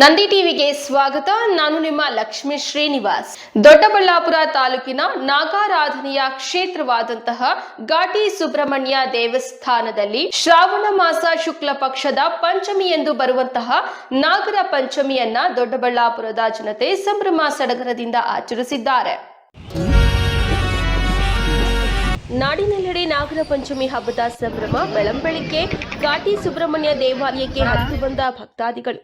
ನಂದಿ ಟಿವಿಗೆ ಸ್ವಾಗತ. ನಾನು ನಿಮ್ಮ ಲಕ್ಷ್ಮೀ ಶ್ರೀನಿವಾಸ್. ದೊಡ್ಡಬಳ್ಳಾಪುರ ತಾಲೂಕಿನ ನಾಗಾರಾಧನೆಯ ಕ್ಷೇತ್ರವಾದಂತಹ ಘಾಟಿ ಸುಬ್ರಹ್ಮಣ್ಯ ದೇವಸ್ಥಾನದಲ್ಲಿ ಶ್ರಾವಣ ಮಾಸ ಶುಕ್ಲ ಪಕ್ಷದ ಪಂಚಮಿ ಎಂದು ಬರುವಂತಹ ನಾಗರ ಪಂಚಮಿಯನ್ನ ದೊಡ್ಡಬಳ್ಳಾಪುರದ ಜನತೆ ಸಂಭ್ರಮ ಸಡಗರದಿಂದ ಆಚರಿಸಿದ್ದಾರೆ. ನಾಡಿನೆಲ್ಲೆಡೆ ನಾಗರ ಪಂಚಮಿ ಹಬ್ಬದ ಸಂಭ್ರಮ ಬೆಳಂಬೆಳಿಗ್ಗೆ ಘಾಟಿ ಸುಬ್ರಹ್ಮಣ್ಯ ದೇವಾಲಯಕ್ಕೆ ಹರಿದು ಬಂದ ಭಕ್ತಾದಿಗಳು.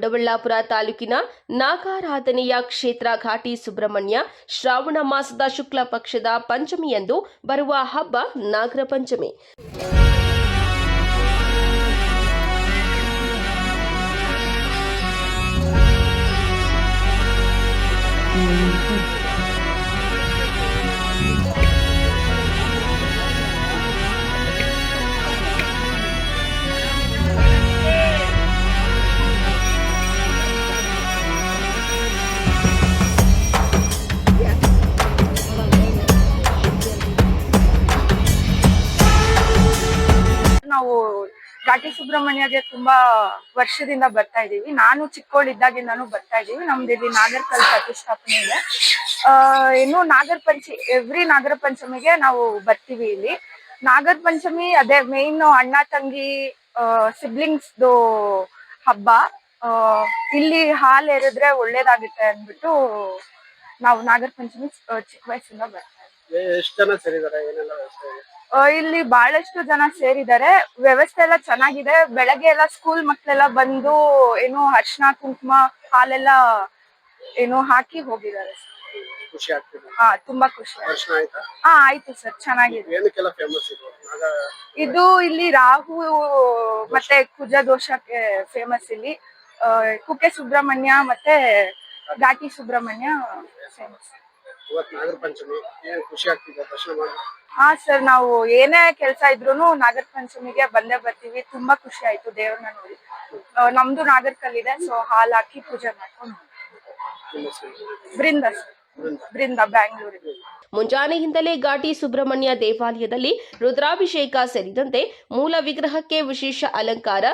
ದೊಡ್ಡಬಳ್ಳಾಪುರ ತಾಲೂಕಿನ ನಾಗಾರಾಧನೆಯ ಕ್ಷೇತ್ರ ಘಾಟಿ ಸುಬ್ರಹ್ಮಣ್ಯ ಶ್ರಾವಣ ಮಾಸದ ಶುಕ್ಲ ಪಕ್ಷದ ಪಂಚಮಿಯಂದು ಬರುವ ಹಬ್ಬ ನಾಗರ ಪಂಚಮಿ. ನಾವು ಘಾಟಿ ಸುಬ್ರಹ್ಮಣ್ಯಗೆ ತುಂಬಾ ವರ್ಷದಿಂದ ಬರ್ತಾ ಇದೀವಿ. ನಾನು ಚಿಕ್ಕವಳಿದ್ದಾಗಿಂದಾನು ಬರ್ತಾ ಇದೀವಿ. ನಮ್ದು ಇಲ್ಲಿ ನಾಗರ್ಕಲ್ ಪ್ರತಿಷ್ಠಾಪನೆ ಇದೆ. ಆ, ಇನ್ನು ನಾಗರ ಪಂಚಮಿ ಎವ್ರಿ ನಾಗರ ಪಂಚಮಿಗೆ ನಾವು ಬರ್ತೀವಿ ಇಲ್ಲಿ. ನಾಗರ ಪಂಚಮಿ, ಅದೇ ಮೇನ್ ಅಣ್ಣ, ತಂಗಿ ಸಿಬ್ಲಿಂಗ್ಸ್ದು ಹಬ್ಬ. ಇಲ್ಲಿ ಹಾಲ್ ಏರಿದ್ರೆ ಒಳ್ಳೇದಾಗುತ್ತೆ ಅಂದ್ಬಿಟ್ಟು ನಾವು ನಾಗರ ಪಂಚಮಿ, ಚಿಕ್ಕ ವಯಸ್ಸಿಂದ ಬರ್ತಾ ಇದ್ದೀವಿ ಎಷ್ಟು ಜನ ಏನೆಲ್ಲ ಇಲ್ಲಿ ಬಹಳಷ್ಟು ಜನ ಸೇರಿದ್ದಾರೆ. ವ್ಯವಸ್ಥೆ ಎಲ್ಲ ಚೆನ್ನಾಗಿದೆ. ಬೆಳಗ್ಗೆ ಎಲ್ಲ ಸ್ಕೂಲ್ ಮಕ್ಕಳೆಲ್ಲ ಬಂದು ಏನು ಅರ್ಶನ ಕುಂಕುಮ ಹಾಲೆಲ್ಲ ಏನು ಹಾಕಿ ಹೋಗಿದ್ದಾರೆ. ಖುಷಿ ಆಗ್ತಿದೆ. ಹಾ ತುಂಬಾ ಖುಷಿ ಆಯ್ತಾ? ಹಾ ಆಯ್ತು ಸರ್ ಚೆನ್ನಾಗಿದೆ. ಏನಕ್ಕೆಲ್ಲ ಫೇಮಸ್ ಇದು? ನಾಗ ಇದು ಇಲ್ಲಿ ರಾಹು ಮತ್ತೆ ಕುಜ ದೋಷಕ್ಕೆ ಫೇಮಸ್ ಇಲ್ಲಿ. ಆ, ಕುಕ್ಕೆ ಸುಬ್ರಹ್ಮಣ್ಯ ಮತ್ತೆ ಘಾಟಿ ಸುಬ್ರಹ್ಮಣ್ಯ ಫೇಮಸ್ ಇವತ್ತು ನಾಗರ ಪಂಚಮಿ ಏನ್ ಖುಷಿ ಆಗ್ತಿದೆ ದರ್ಶನ ಮಾಡಿ ಹಾ ಸರ್ ನಾವು ಏನೇ ಕೆಲಸ ಇದ್ರೂನು ನಾಗರ ಪಂಚಮಿಗೆ ಬಂದೇ ಬರ್ತೀವಿ ತುಂಬಾ ಖುಷಿ ಆಯ್ತು ದೇವ್ರನ್ನ ನೋಡಿ ಆ, ನಮ್ದು ನಾಗರ್ಕಲ್ ಇದೆ ಸೊ ಹಾಲ್ ಹಾಕಿ ಪೂಜೆ ಮಾಡ್ಕೊಂಡು ನಿಮ್ಮ ಹೆಸರು? ಬೃಂದ ಬ್ಯಾಂಗ್ಳೂರಿಗೆ ಮುಂಜಾನೆಯಿಂದಲೇ ಘಾಟಿ ಸುಬ್ರಹ್ಮಣ್ಯ ದೇವಾಲಯದಲ್ಲಿ ರುದ್ರಾಭಿಷೇಕ ಸೇರಿದಂತೆ ಮೂಲ ವಿಗ್ರಹಕ್ಕೆ ವಿಶೇಷ ಅಲಂಕಾರ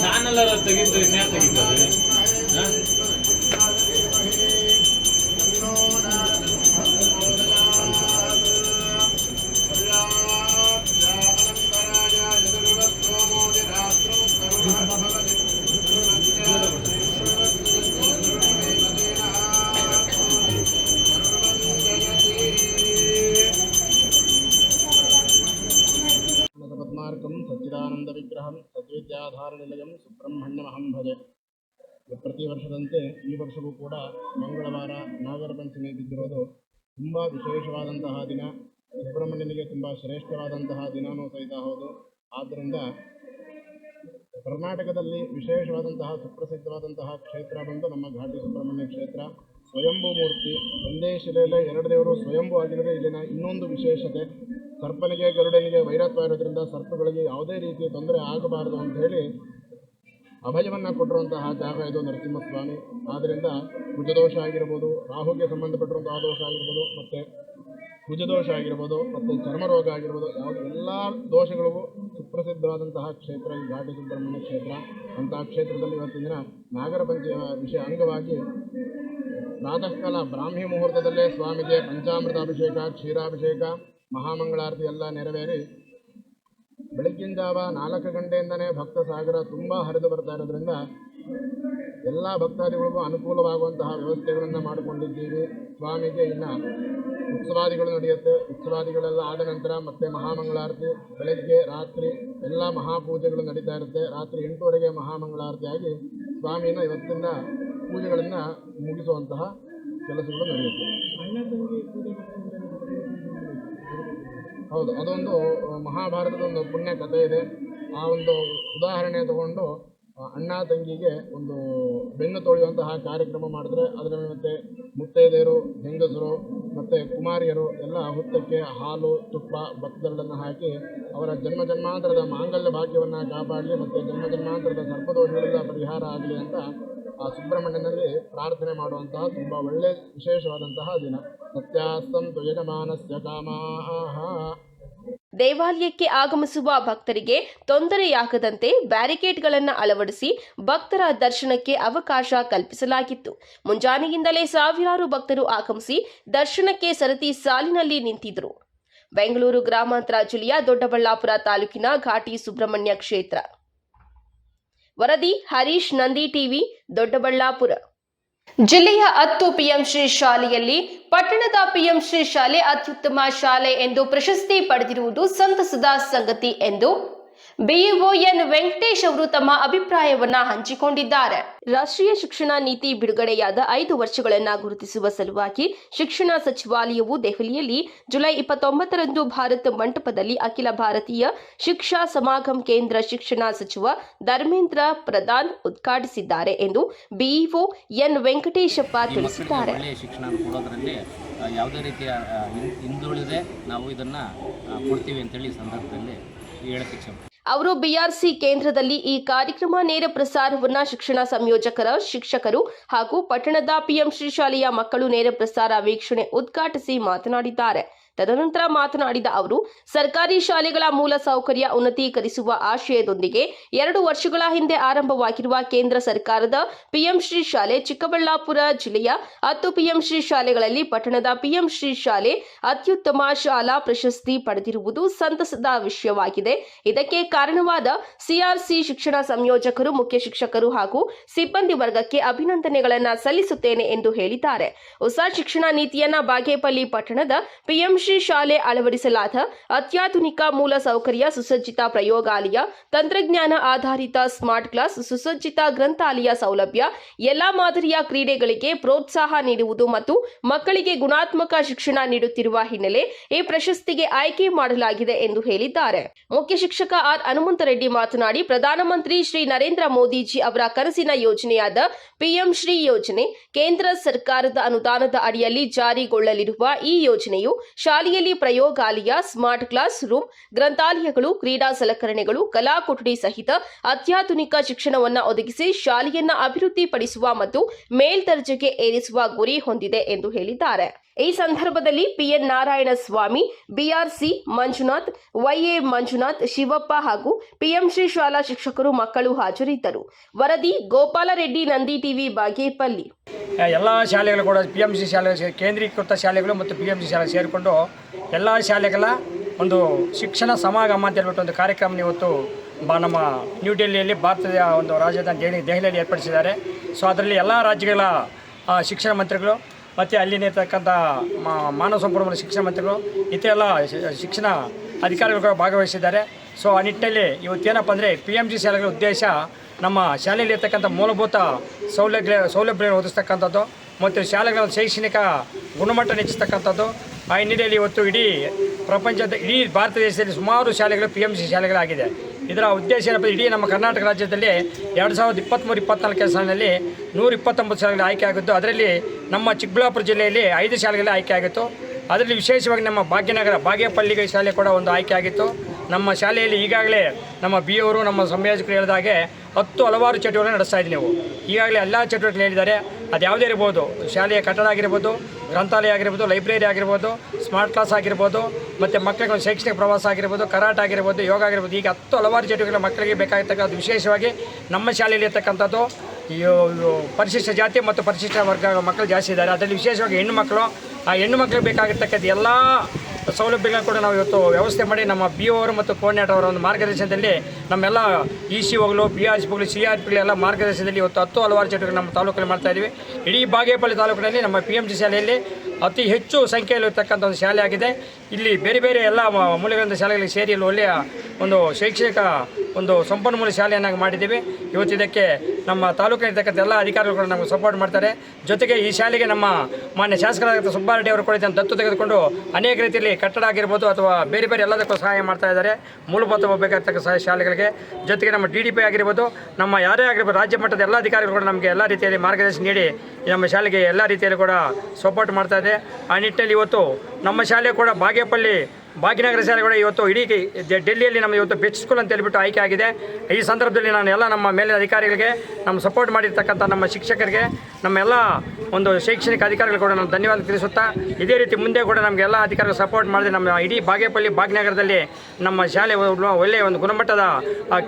ಚಾನಲ್ ತೆಗಿದ್ರೆ ಇನ್ಯಾರು ತೆಗಿತಾರೆ ವರ್ಷವೂ ಕೂಡ ಮಂಗಳವಾರ ನಾಗರ ಪಂಚಮಿ ಬಿದ್ದಿರೋದು ತುಂಬ ವಿಶೇಷವಾದಂತಹ ದಿನ. ಸುಬ್ರಹ್ಮಣ್ಯನಿಗೆ ತುಂಬ ಶ್ರೇಷ್ಠವಾದಂತಹ ದಿನವೂ ಸಹಿತ ಹೌದು. ಆದ್ದರಿಂದ ಕರ್ನಾಟಕದಲ್ಲಿ ವಿಶೇಷವಾದಂತಹ ಸುಪ್ರಸಿದ್ಧವಾದಂತಹ ಕ್ಷೇತ್ರ ಬಂದು ನಮ್ಮ ಘಾಟಿ ಸುಬ್ರಹ್ಮಣ್ಯ ಕ್ಷೇತ್ರ. ಸ್ವಯಂಭೂ ಮೂರ್ತಿ, ಒಂದೇ ಶಿಲೆಯಲ್ಲೇ ಎರಡು ದೇವರು ಸ್ವಯಂಭೂ ಆಗಿರೋದೇ ಇಲ್ಲಿನ ಇನ್ನೊಂದು ವಿಶೇಷತೆ. ಸರ್ಪನಿಗೆ, ಗರುಡನಿಗೆ ವೈರತ್ವ ಇರೋದ್ರಿಂದ ಸರ್ಪಗಳಿಗೆ ಯಾವುದೇ ರೀತಿಯ ತೊಂದರೆ ಆಗಬಾರದು ಅಂತ ಹೇಳಿ ಅಭಯವನ್ನು ಕೊಟ್ಟಿರುವಂತಹ ಜಾಗ ಇದು ನರಸಿಂಹಸ್ವಾಮಿ. ಆದ್ದರಿಂದ ಕುಜದೋಷ ಆಗಿರ್ಬೋದು, ರಾಹುಗೆ ಸಂಬಂಧಪಟ್ಟಿರುವಂತಹ ದೋಷ ಆಗಿರ್ಬೋದು, ಮತ್ತು ಕುಜದೋಷ ಆಗಿರ್ಬೋದು, ಮತ್ತು ಚರ್ಮರೋಗ ಆಗಿರ್ಬೋದು ಯಾವುದು ಎಲ್ಲ ದೋಷಗಳಿಗೂ ಸುಪ್ರಸಿದ್ಧವಾದಂತಹ ಕ್ಷೇತ್ರ ಈ ಘಾಟಿ ಸುಬ್ರಹ್ಮಣ್ಯ ಕ್ಷೇತ್ರ. ಅಂತಹ ಕ್ಷೇತ್ರದಲ್ಲಿ ಇವತ್ತಿನ ದಿನ ನಾಗರ ಪಂಚಮ ವಿಷಯ ಅಂಗವಾಗಿ ಪ್ರಾತಃ ಕಾಲ ಬ್ರಾಹ್ಮಿ ಮುಹೂರ್ತದಲ್ಲೇ ಸ್ವಾಮಿಗೆ ಪಂಚಾಮೃತ ಅಭಿಷೇಕ ಕ್ಷೀರಾಭಿಷೇಕ, ಮಹಾಮಂಗಳಾರತಿ ಎಲ್ಲ ನೆರವೇರಿ ಬೆಳಗ್ಗಿನ ಜಾವ ನಾಲ್ಕು ಗಂಟೆಯಿಂದನೇ ಭಕ್ತ ಸಾಗರ ತುಂಬ ಹರಿದು ಬರ್ತಾ ಇರೋದ್ರಿಂದ ಎಲ್ಲ ಭಕ್ತಾದಿಗಳಿಗೂ ಅನುಕೂಲವಾಗುವಂತಹ ವ್ಯವಸ್ಥೆಗಳನ್ನು ಮಾಡಿಕೊಂಡಿದ್ದೀವಿ. ಸ್ವಾಮಿಗೆ ಇನ್ನು ಉತ್ಸವಾದಿಗಳು ನಡೆಯುತ್ತೆ. ಉತ್ಸವಾದಿಗಳೆಲ್ಲ ಆದ ನಂತರ ಮತ್ತೆ ಮಹಾಮಂಗಳಾರತಿ, ಬೆಳಗ್ಗೆ ರಾತ್ರಿ ಎಲ್ಲ ಮಹಾಪೂಜೆಗಳು ನಡೀತಾ ಇರುತ್ತೆ. ರಾತ್ರಿ ಎಂಟುವರೆಗೆ ಮಹಾಮಂಗಳಾರತಿ ಆಗಿ ಸ್ವಾಮಿನ ಇವತ್ತಿನ ಪೂಜೆಗಳನ್ನು ಮುಗಿಸುವಂತಹ ಕೆಲಸಗಳು ನಡೆಯುತ್ತೆ. ಹೌದು, ಅದೊಂದು ಮಹಾಭಾರತದ ಒಂದು ಪುಣ್ಯ ಕಥೆ ಇದೆ. ಆ ಒಂದು ಉದಾಹರಣೆ ತಗೊಂಡು ಅಣ್ಣ ತಂಗಿಗೆ ಒಂದು ಬೆನ್ನು ತೊಳೆಯುವಂತಹ ಕಾರ್ಯಕ್ರಮ ಮಾಡಿದ್ರೆ, ಅದರಲ್ಲಿ ಮತ್ತೆ ಮುತ್ತೈದೆಯರು, ಹೆಂಗಸರು, ಮತ್ತು ಕುಮಾರಿಯರು ಎಲ್ಲ ಹುತ್ತಕ್ಕೆ ಹಾಲು, ತುಪ್ಪ ಭತ್ತಗಳನ್ನು ಹಾಕಿ ಅವರ ಜನ್ಮ ಜನ್ಮಾಂತರದ ಮಾಂಗಲ್ಯ ಭಾಗ್ಯವನ್ನು ಕಾಪಾಡಲಿ, ಮತ್ತು ಜನ್ಮ ಜನ್ಮಾಂತರದ ಸರ್ಪದೋಷಗಳೆಲ್ಲ ಪರಿಹಾರ ಆಗಲಿ ಅಂತ ಆ ಸುಬ್ರಹ್ಮಣ್ಯನಲ್ಲಿ ಪ್ರಾರ್ಥನೆ ಮಾಡುವಂತಹ ತುಂಬ ಒಳ್ಳೆ ವಿಶೇಷವಾದಂತಹ ದಿನ. ಸತ್ಯಾಸ್ತಂತು ಯಜಮಾನಸ್ಯ ಕಾಮಾಹ. ದೇವಾಲಯಕ್ಕೆ ಆಗಮಿಸುವ ಭಕ್ತರಿಗೆ ತೊಂದರೆಯಾಗದಂತೆ ಬ್ಯಾರಿಕೇಡ್ಗಳನ್ನು ಅಳವಡಿಸಿ ಭಕ್ತರ ದರ್ಶನಕ್ಕೆ ಅವಕಾಶ ಕಲ್ಪಿಸಲಾಗಿತ್ತು. ಮುಂಜಾನೆಯಿಂದಲೇ ಸಾವಿರಾರು ಭಕ್ತರು ಆಗಮಿಸಿ ದರ್ಶನಕ್ಕೆ ಸರತಿ ಸಾಲಿನಲ್ಲಿ ನಿಂತಿದ್ದರು ಬೆಂಗಳೂರು ಗ್ರಾಮಾಂತರ ಜಿಲ್ಲೆಯ ದೊಡ್ಡಬಳ್ಳಾಪುರ ತಾಲೂಕಿನ ಘಾಟಿ ಸುಬ್ರಹ್ಮಣ್ಯ ಕ್ಷೇತ್ರ. ವರದಿ ಹರೀಶ್ ನಂದಿ ಟಿವಿ, ದೊಡ್ಡಬಳ್ಳಾಪುರ. ಜಿಲ್ಲೆಯ ಹತ್ತು ಪಿಎಂಶ್ರೀ ಶಾಲೆಯಲ್ಲಿ ಪಟ್ಟಣದ ಪಿಎಂಶ್ರೀ ಶಾಲೆ ಅತ್ಯುತ್ತಮ ಶಾಲೆ ಎಂದು ಪ್ರಶಸ್ತಿ ಪಡೆದಿರುವುದು ಸಂತಸದ ಸಂಗತಿ ಎಂದು ಬಿಇಒ ಎನ್ ವೆಂಕಟೇಶ್ ಅವರು ತಮ್ಮ ಅಭಿಪ್ರಾಯವನ್ನ ಹಂಚಿಕೊಂಡಿದ್ದಾರೆ. ರಾಷ್ಟ್ರೀಯ ಶಿಕ್ಷಣ ನೀತಿ ಬಿಡುಗಡೆಯಾದ ಐದು ವರ್ಷಗಳನ್ನ ಗುರುತಿಸುವ ಸಲುವಾಗಿ ಶಿಕ್ಷಣ ಸಚಿವಾಲಯವು ದೆಹಲಿಯಲ್ಲಿ ಜುಲೈ ಇಪ್ಪತ್ತೊಂಬತ್ತರಂದು ಭಾರತ ಮಂಟಪದಲ್ಲಿ ಅಖಿಲ ಭಾರತೀಯ ಶಿಕ್ಷಾ ಸಮಾಗಮ್ ಕೇಂದ್ರ ಶಿಕ್ಷಣ ಸಚಿವ ಧರ್ಮೇಂದ್ರ ಪ್ರಧಾನ್ ಉದ್ಘಾಟಿಸಿದ್ದಾರೆ ಎಂದು ಬಿಇಒ ಎನ್ ವೆಂಕಟೇಶಪ್ಪ ತಿಳಿಸಿದ್ದಾರೆ. ಒಳ್ಳೆಯ ಶಿಕ್ಷಣ ಕೊಡೋದರಲ್ಲಿ ಯಾವುದೇ ರೀತಿಯ ಹಿಂದುಳಿದೆ ನಾವು ಇದನ್ನು ಕೊಡ್ತೀವಿ ಅಂತೇಳಿ ಸಂದರ್ಭದಲ್ಲಿ ಹೇಳಕ್ಕೆ ಇಚ್ಛೆ ಅವರು ಬಿಆರ್ಸಿ ಕೇಂದ್ರದಲ್ಲಿ ಈ ಕಾರ್ಯಕ್ರಮ ನೇರ ಪ್ರಸಾರವನ್ನ ಶಿಕ್ಷಣ ಸಂಯೋಜಕರ, ಶಿಕ್ಷಕರು ಹಾಗೂ ಪಟ್ಟಣದ ಪಿಎಂಶ್ರೀ ಶಾಲೆಯ ಮಕ್ಕಳು ನೇರ ಪ್ರಸಾರ ವೀಕ್ಷಣೆ ಉದ್ಘಾಟಿಸಿ ಮಾತನಾಡಿದ್ದಾರೆ. ತದನಂತರ ಮಾತನಾಡಿದ ಅವರು, ಸರ್ಕಾರಿ ಶಾಲೆಗಳ ಮೂಲ ಸೌಕರ್ಯ ಉನ್ನತೀಕರಿಸುವ ಆಶಯದೊಂದಿಗೆ ಎರಡು ವರ್ಷಗಳ ಹಿಂದೆ ಆರಂಭವಾಗಿರುವ ಕೇಂದ್ರ ಸರ್ಕಾರದ ಪಿಎಂಶ್ರೀ ಶಾಲೆ ಚಿಕ್ಕಬಳ್ಳಾಪುರ ಜಿಲ್ಲೆಯ ಹತ್ತು ಪಿಎಂಶ್ರೀ ಶಾಲೆಗಳಲ್ಲಿ ಪಟ್ಟಣದ ಪಿಎಂಶ್ರೀ ಶಾಲೆ ಅತ್ಯುತ್ತಮ ಶಾಲಾ ಪ್ರಶಸ್ತಿ ಪಡೆದಿರುವುದು ಸಂತಸದ ವಿಷಯವಾಗಿದೆ. ಇದಕ್ಕೆ ಕಾರಣವಾದ ಸಿಆರ್ಸಿ ಶಿಕ್ಷಣ ಸಂಯೋಜಕರು, ಮುಖ್ಯ ಶಿಕ್ಷಕರು ಹಾಗೂ ಸಿಬ್ಬಂದಿ ವರ್ಗಕ್ಕೆ ಅಭಿನಂದನೆಗಳನ್ನು ಸಲ್ಲಿಸುತ್ತೇನೆ ಎಂದು ಹೇಳಿದ್ದಾರೆ. ಹೊಸ ಶಿಕ್ಷಣ ನೀತಿಯನ್ನ ಬಾಗೇಪಲ್ಲಿ ಪಟ್ಟಣದ ಪಿಎಂಶ್ರೀ ಶಾಲೆ ಅಳವಡಿಸಲಾದ ಅತ್ಯಾಧುನಿಕ ಮೂಲ ಸೌಕರ್ಯ ಸುಸಜ್ಜಿತ ಪ್ರಯೋಗಾಲಯ, ತಂತ್ರಜ್ಞಾನ ಆಧಾರಿತ ಸ್ಮಾರ್ಟ್ ಕ್ಲಾಸ್, ಸುಸಜ್ಜಿತ ಗ್ರಂಥಾಲಯ ಸೌಲಭ್ಯ, ಎಲ್ಲಾ ಮಾದರಿಯ ಕ್ರೀಡೆಗಳಿಗೆ ಪ್ರೋತ್ಸಾಹ ನೀಡುವುದು ಮತ್ತು ಮಕ್ಕಳಿಗೆ ಗುಣಾತ್ಮಕ ಶಿಕ್ಷಣ ನೀಡುತ್ತಿರುವ ಹಿನ್ನೆಲೆ ಈ ಪ್ರಶಸ್ತಿಗೆ ಆಯ್ಕೆ ಮಾಡಲಾಗಿದೆ ಎಂದು ಹೇಳಿದ್ದಾರೆ. ಮುಖ್ಯ ಶಿಕ್ಷಕ ಆರ್ ಹನುಮಂತರೆಡ್ಡಿ ಮಾತನಾಡಿ, ಪ್ರಧಾನಮಂತ್ರಿ ಶ್ರೀ ನರೇಂದ್ರ ಮೋದಿಜಿ ಅವರ ಕನಸಿನ ಯೋಜನೆಯಾದ ಪಿಎಂ ಶ್ರೀ ಯೋಜನೆ ಕೇಂದ್ರ ಸರ್ಕಾರದ ಅನುದಾನದ ಅಡಿಯಲ್ಲಿ ಜಾರಿಗೊಳ್ಳಲಿರುವ ಈ ಯೋಜನೆಯು ಶಾಲೆಯಲ್ಲಿ ಪ್ರಯೋಗಾಲಯ, ಸ್ಮಾರ್ಟ್ ಕ್ಲಾಸ್ ರೂಮ್, ಗ್ರಂಥಾಲಯಗಳು, ಕ್ರೀಡಾ ಸಲಕರಣೆಗಳು, ಕಲಾ ಕೊಠಡಿ ಸಹಿತ ಅತ್ಯಾಧುನಿಕ ಶಿಕ್ಷಣವನ್ನು ಒದಗಿಸಿ ಶಾಲೆಯನ್ನು ಅಭಿವೃದ್ಧಿಪಡಿಸುವ ಮತ್ತು ಮೇಲ್ದರ್ಜೆಗೆ ಏರಿಸುವ ಗುರಿ ಹೊಂದಿದೆ ಎಂದು ಹೇಳಿದ್ದಾರೆ. ಈ ಸಂದರ್ಭದಲ್ಲಿ PN Narayana Swamy BRC Manjunath, YA Manjunath, Shivappa ಹಾಗೂ ಪಿಎಂಶ್ರೀ ಶಾಲಾ ಶಿಕ್ಷಕರು ಮಕ್ಕಳು ಹಾಜರಿದ್ದರು. ವರದಿ ಗೋಪಾಲರೆಡ್ಡಿ ನಂದಿ ಟಿವಿ ಬಾಗೇಪಲ್ಲಿ. ಎಲ್ಲ ಶಾಲೆಗಳು ಕೂಡ ಪಿ ಎಂ ಸಿ ಶಾಲೆ ಕೇಂದ್ರೀಕೃತ ಶಾಲೆಗಳು ಮತ್ತು ಪಿ ಎಂ ಸಿ ಶಾಲೆ ಸೇರಿಕೊಂಡು ಎಲ್ಲ ಶಾಲೆಗಳ ಒಂದು ಶಿಕ್ಷಣ ಸಮಾಗಮ ಅಂತ ಹೇಳ್ಬಿಟ್ಟು ಒಂದು ಕಾರ್ಯಕ್ರಮ ಇವತ್ತು ಬಾ, ನಮ್ಮ ನ್ಯೂ ಡೆಲ್ಲಿಯಲ್ಲಿ ಭಾರತದ ಒಂದು ರಾಜಧಾನಿ ದೆಹಲಿ, ದೆಹಲಿಯಲ್ಲಿ ಏರ್ಪಡಿಸಿದ್ದಾರೆ. ಸೊ, ಅದರಲ್ಲಿ ಎಲ್ಲ ರಾಜ್ಯಗಳ ಶಿಕ್ಷಣ ಮಂತ್ರಿಗಳು ಮತ್ತು ಅಲ್ಲಿನಿರ್ತಕ್ಕಂಥ ಮಾನವ ಸಂಪನ್ಮೂಲ ಶಿಕ್ಷಣ ಮಂತ್ರಿಗಳು ಇತರ ಶಿಕ್ಷಣ ಅಧಿಕಾರಿಗಳು ಭಾಗವಹಿಸಿದ್ದಾರೆ. ಸೊ ಆ ನಿಟ್ಟಿನಲ್ಲಿ ಇವತ್ತೇನಪ್ಪ ಅಂದರೆ ಪಿ ಎಂ ಜಿ ಶಾಲೆಗಳ ಉದ್ದೇಶ ನಮ್ಮ ಶಾಲೆಯಲ್ಲಿ ಇರ್ತಕ್ಕಂಥ ಮೂಲಭೂತ ಸೌಲಭ್ಯ, ಸೌಲಭ್ಯಗಳನ್ನು ಒದಗಿಸ್ತಕ್ಕಂಥದ್ದು, ಮತ್ತು ಶಾಲೆಗಳ ಶೈಕ್ಷಣಿಕ ಗುಣಮಟ್ಟ ಹೆಚ್ಚಿಸ್ತಕ್ಕಂಥದ್ದು ಆ ಹಿನ್ನೆಲೆಯಲ್ಲಿ ಇವತ್ತು ಇಡೀ ಪ್ರಪಂಚದ ಇಡೀ ಭಾರತ ದೇಶದಲ್ಲಿ ಸುಮಾರು ಶಾಲೆಗಳು ಪಿ ಎಂ ಸಿ ಶಾಲೆಗಳಾಗಿದೆ. ಇದರ ಉದ್ದೇಶ ಏನಪ್ಪ ಇಡೀ ನಮ್ಮ ಕರ್ನಾಟಕ ರಾಜ್ಯದಲ್ಲಿ ಎರಡು ಸಾವಿರದ ಇಪ್ಪತ್ತ್ಮೂರು ಇಪ್ಪತ್ನಾಲ್ಕನೇ ಸಾಲಿನಲ್ಲಿ ನೂರ ಇಪ್ಪತ್ತೊಂಬತ್ತು ಶಾಲೆಗಳು ಆಯ್ಕೆ ಆಗಿತ್ತು. ಅದರಲ್ಲಿ ನಮ್ಮ ಚಿಕ್ಕಬಳ್ಳಾಪುರ ಜಿಲ್ಲೆಯಲ್ಲಿ ಐದು ಶಾಲೆಗಳು ಆಯ್ಕೆ ಆಗಿತ್ತು. ಅದರಲ್ಲಿ ವಿಶೇಷವಾಗಿ ನಮ್ಮ ಭಾಗ್ಯನಗರ, ಭಾಗ್ಯಪಲ್ಲಿಗೈ ಶಾಲೆ ಕೂಡ ಒಂದು ಆಯ್ಕೆ ಆಗಿತ್ತು. ನಮ್ಮ ಶಾಲೆಯಲ್ಲಿ ಈಗಾಗಲೇ ನಮ್ಮ ಬಿ ಅವರು ನಮ್ಮ ಸಂಯೋಜಕರು ಹೇಳಿದ ಹಾಗೆ ಹತ್ತು ಹಲವಾರು ಚಟುವಟಿಕೆ ನಡೆಸ್ತಾ ಇದ್ದೀವಿ ನಾವು. ಈಗಾಗಲೇ ಎಲ್ಲ ಚಟುವಟಿಕೆ ಹೇಳಿದ್ದಾರೆ ಅದು ಯಾವುದೇ ಇರ್ಬೋದು, ಶಾಲೆಯ ಕಟ್ಟಡ ಆಗಿರ್ಬೋದು ಗ್ರಂಥಾಲಯ ಆಗಿರ್ಬೋದು, ಲೈಬ್ರರಿ ಆಗಿರ್ಬೋದು, ಸ್ಮಾರ್ಟ್ ಕ್ಲಾಸ್ ಆಗಿರ್ಬೋದು, ಮತ್ತು ಮಕ್ಕಳಿಗೆ ಒಂದು ಶೈಕ್ಷಣಿಕ ಪ್ರವಾಸ ಆಗಿರ್ಬೋದು, ಕರಾಟ ಆಗಿರ್ಬೋದು, ಯೋಗ ಆಗಿರ್ಬೋದು ಈಗ ಹತ್ತು ಹಲವಾರು ಚಟುವಟಿಕೆಗಳು ಮಕ್ಕಳಿಗೆ ಬೇಕಾಗಿರ್ತಕ್ಕಂಥ ವಿಶೇಷವಾಗಿ ನಮ್ಮ ಶಾಲೆಯಲ್ಲಿ ಇರ್ತಕ್ಕಂಥದ್ದು. ಪರಿಶಿಷ್ಟ ಜಾತಿ ಮತ್ತು ಪರಿಶಿಷ್ಟ ವರ್ಗ ಮಕ್ಕಳು ಜಾಸ್ತಿ ಇದ್ದಾರೆ. ಅದರಲ್ಲಿ ವಿಶೇಷವಾಗಿ ಹೆಣ್ಣು ಮಕ್ಕಳು, ಆ ಹೆಣ್ಣು ಮಕ್ಕಳಿಗೆ ಬೇಕಾಗಿರ್ತಕ್ಕಂಥ ಎಲ್ಲ ಸೌಲಭ್ಯಗಳನ್ನ ಕೂಡ ನಾವು ಇವತ್ತು ವ್ಯವಸ್ಥೆ ಮಾಡಿ ನಮ್ಮ ಬಿ ಅವರು ಮತ್ತು ಕೋಆರ್ಡಿನೇಟರ್ ಅವರ ಒಂದು ಮಾರ್ಗದರ್ಶನದಲ್ಲಿ ನಮ್ಮೆಲ್ಲ ಇ ಸಿ ಒಗಳು ಬಿ ಆರ್ ಪಿಗಳು ಸಿ ಆರ್ ಪಿಗಳೆಲ್ಲ ಮಾರ್ಗದರ್ಶನದಲ್ಲಿ ಇವತ್ತು ಹತ್ತು ಹಲವಾರು ಚಟುವಟಿಕೆ ನಮ್ಮ ತಾಲೂಕಲ್ಲಿ ಮಾಡ್ತಾ ಇದ್ದೀವಿ ಇಡೀ ಬಾಗೇಪಲ್ಲಿ ತಾಲೂಕಿನಲ್ಲಿ ನಮ್ಮ ಪಿ ಎಂ ಸಿ ಶಾಲೆಯಲ್ಲಿ ಅತಿ ಹೆಚ್ಚು ಸಂಖ್ಯೆಯಲ್ಲಿರ್ತಕ್ಕಂಥ ಒಂದು ಶಾಲೆ ಆಗಿದೆ. ಇಲ್ಲಿ ಬೇರೆ ಬೇರೆ ಎಲ್ಲ ಮೂಲೆಗಳಿಂದ ಶಾಲೆಗಳಿಗೆ ಸೇರಿ ಇಲ್ಲಿ ಒಳ್ಳೆಯ ಒಂದು ಶೈಕ್ಷಣಿಕ ಒಂದು ಸಂಪನ್ಮೂಲ ಶಾಲೆಯನ್ನಾಗಿ ಮಾಡಿದ್ದೀವಿ. ಇವತ್ತು ಇದಕ್ಕೆ ನಮ್ಮ ತಾಲೂಕಿನಲ್ಲಿರ್ತಕ್ಕಂಥ ಎಲ್ಲ ಅಧಿಕಾರಿಗಳು ಕೂಡ ನಮಗೆ ಸಪೋರ್ಟ್ ಮಾಡ್ತಾರೆ. ಜೊತೆಗೆ ಈ ಶಾಲೆಗೆ ನಮ್ಮ ಮಾನ್ಯ ಶಾಸಕರಾದ ಸುಬ್ಬಾರೆಡ್ಡಿ ಅವರು ಕೂಡ ಇದನ್ನು ದತ್ತು ತೆಗೆದುಕೊಂಡು ಅನೇಕ ರೀತಿಯಲ್ಲಿ ಕಟ್ಟಡ ಆಗಿರ್ಬೋದು ಅಥವಾ ಬೇರೆ ಬೇರೆ ಎಲ್ಲದಕ್ಕೂ ಸಹಾಯ ಮಾಡ್ತಾ ಇದ್ದಾರೆ. ಮೂಲಭೂತ ಬೇಕಾಗಿರ್ತಕ್ಕ ಶಾಲೆಗಳಿಗೆ. ಜೊತೆಗೆ ನಮ್ಮ ಡಿ ಡಿ ಪಿ ಆಗಿರ್ಬೋದು, ನಮ್ಮ ಯಾರೇ ಆಗಿರ್ಬೋದು, ರಾಜ್ಯ ಮಟ್ಟದ ಎಲ್ಲ ಅಧಿಕಾರಿಗಳು ಕೂಡ ನಮಗೆ ಎಲ್ಲ ರೀತಿಯಲ್ಲಿ ಮಾರ್ಗದರ್ಶನ ನೀಡಿ ನಮ್ಮ ಶಾಲೆಗೆ ಎಲ್ಲ ರೀತಿಯಲ್ಲಿ ಕೂಡ ಸಪೋರ್ಟ್ ಮಾಡ್ತಾ ಇದೆ. ಆ ನಿಟ್ಟಿನಲ್ಲಿ ಇವತ್ತು ನಮ್ಮ ಶಾಲೆ ಕೂಡ ಬಾಗೇಪಲ್ಲಿ ಭಾಗ್ಯನಗರ ಕೂಡ ಇವತ್ತು ಇಡೀ ಡೆಲ್ಲಿಯಲ್ಲಿ ನಮ್ಮ ಇವತ್ತು ಬೆಸ್ಟ್ ಸ್ಕೂಲ್ ಅಂತ ಹೇಳ್ಬಿಟ್ಟು ಆಯ್ಕೆ ಆಗಿದೆ. ಈ ಸಂದರ್ಭದಲ್ಲಿ ನಾನು ಎಲ್ಲ ನಮ್ಮ ಮೇಲಿನ ಅಧಿಕಾರಿಗಳಿಗೆ, ನಮ್ಮ ಸಪೋರ್ಟ್ ಮಾಡಿರ್ತಕ್ಕಂಥ ನಮ್ಮ ಶಿಕ್ಷಕರಿಗೆ ನಮ್ಮೆಲ್ಲ ಒಂದು ಶೈಕ್ಷಣಿಕ ಅಧಿಕಾರಿಗಳು ಕೂಡ ನಾನು ಧನ್ಯವಾದ ತಿಳಿಸುತ್ತಾ, ಇದೇ ರೀತಿ ಮುಂದೆ ಕೂಡ ನಮಗೆ ಎಲ್ಲ ಅಧಿಕಾರಿಗಳು ಸಪೋರ್ಟ್ ಮಾಡಿದೆ ನಮ್ಮ ಇಡೀ ಬಾಗೇಪಲ್ಲಿ, ಭಾಗ್ಯನಗರದಲ್ಲಿ ನಮ್ಮ ಶಾಲೆ ಒಳ್ಳೆಯ ಒಂದು ಗುಣಮಟ್ಟದ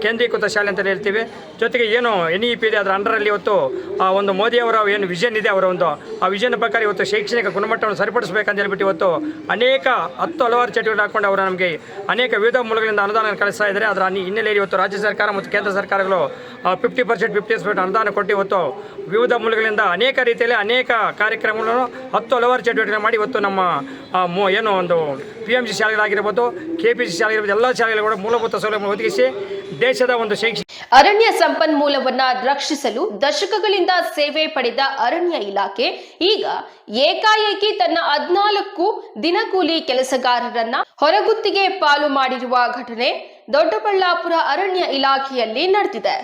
ಕೇಂದ್ರೀಕೃತ ಶಾಲೆ ಅಂತ ಹೇಳ್ತೀವಿ. ಜೊತೆಗೆ ಏನು ಎನ್ ಇ ಪಿ ಇದೆ, ಅದರ ಅಂಡರಲ್ಲಿ ಇವತ್ತು ಒಂದು ಮೋದಿಯವರ ಏನು ವಿಷನ್ ಇದೆ, ಅವರ ಒಂದು, ಆ ವಿಷನ್ ಪ್ರಕಾರ ಇವತ್ತು ಶೈಕ್ಷಣಿಕ ಗುಣಮಟ್ಟವನ್ನು ಸರಿಪಡಿಸಬೇಕಂತ ಹೇಳ್ಬಿಟ್ಟು ಇವತ್ತು ಅನೇಕ ಹತ್ತು ಹಲವಾರು ಚಟುವಟಿಕೆ ಹಾಕೊಂಡು ಅವರು ನಮಗೆ ಅನೇಕ ವಿವಿಧ ಮೂಲಗಳಿಂದ ಅನುದಾನ ಕಳಿಸ್ತಾ ಇದ್ದಾರೆ. ಅದರ ಹನಿ- ಹಿನ್ನೆಲೆಯಲ್ಲಿ ಇವತ್ತು ರಾಜ್ಯ ಸರ್ಕಾರ ಮತ್ತು ಕೇಂದ್ರ ಸರ್ಕಾರಗಳು ಫಿಫ್ಟಿ ಪರ್ಸೆಂಟ್ ಫಿಫ್ಟಿ ಪರ್ಸೆಂಟ್ ಅನುದಾನ ಕೊಟ್ಟು ಇವತ್ತು ವಿವಿಧ ಮೂಲಗಳಿಂದ ಅನೇಕ ರೀತಿಯಲ್ಲಿ ಅನೇಕ ಕಾರ್ಯಕ್ರಮಗಳನ್ನು ಹತ್ತು ಹಲವಾರು ಚಟುವಟಿಕೆ ಮಾಡಿ ಇವತ್ತು ನಮ್ಮ ಏನು ಒಂದು ಪಿ ಎಂ ಸಿ ಶಾಲೆಗಳಾಗಿರ್ಬೋದು ಕೆ ಪಿ ಸಿ ಶಾಲೆಗಳಿರ್ಬೋದು ಎಲ್ಲ ಶಾಲೆಗಳು ಕೂಡ ಮೂಲಭೂತ ಸೌಲಭ್ಯ ಒದಗಿಸಿ ದೇಶದ ಒಂದು ಶೈಕ್ಷಣಿಕ ಅರಣ್ಯ ಸಂಪನ್ಮೂಲವನ್ನ ರಕ್ಷಿಸಲು ದಶಕಗಳಿಂದ ಸೇವೆ ಪಡೆದ ಅರಣ್ಯ ಇಲಾಖೆ ಈಗ ಏಕಾಏಕಿ ತನ್ನ ಹದ್ನಾಲ್ಕು ದಿನಕೂಲಿ ಕೆಲಸಗಾರರನ್ನ ಹೊರಗುತ್ತಿಗೆ ಪಾಲು ಮಾಡಿರುವ ಘಟನೆ ದೊಡ್ಡಬಳ್ಳಾಪುರ ಅರಣ್ಯ ಇಲಾಖೆಯಲ್ಲಿ ನಡೆದಿದೆ.